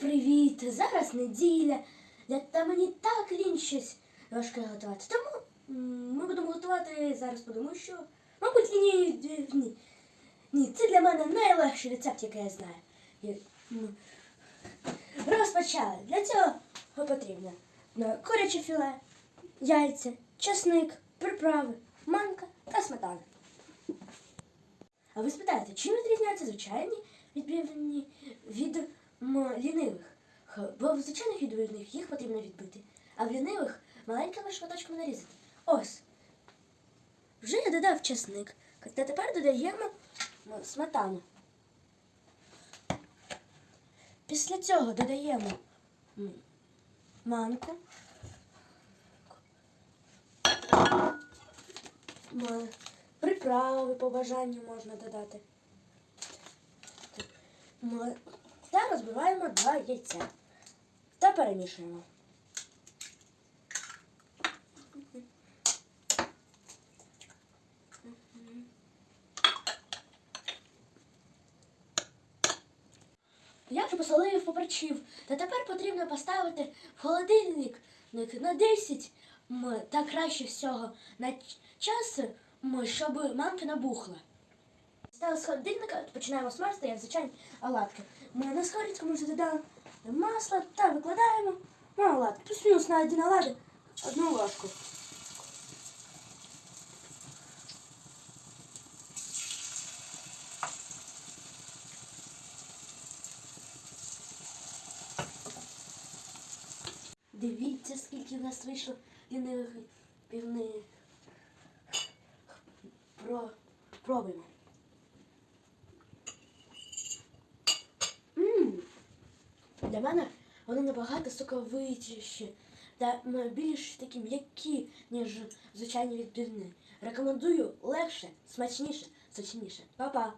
привіт! Зараз неділя. Та мені так лінь щось важке готувати. Тому ми будемо готувати зараз, подумаю, що. Мабуть, ні, ні, ні. Ні, це для мене найлегший рецепт, який я знаю. Розпочали. Для цього потрібно куряче філе, яйця, часник, приправи, манка та сметана. А ви спитаєте, чим відрізняються звичайні від Бо в звичайних відбивних їх потрібно відбити, а в лінивих маленькими шматочками нарізати. Ось. Вже я додав часник. Та тепер додаємо сметану. Після цього додаємо манку. Приправи по бажанню можна додати. Та розбиваємо два яйця та перемішуємо. Я вже посолив, поперчив. Та тепер потрібно поставити в холодильник на 10 м, та краще всього на час, щоб манка набухла. Ставили з холодильника, починаємо смажити, як звичайні оладки. Ми на сковорідку ми вже додали масло та викладаємо на оладки. Плюс-мінус на один оладок одну ложку. Дивіться, скільки в нас вийшло лінивих півних. Про... Пробуємо. Для мене вони набагато соковитіші та більш такі м'які, ніж звичайні відбірні. Рекомендую легше, смачніше, сочніше. Па-па!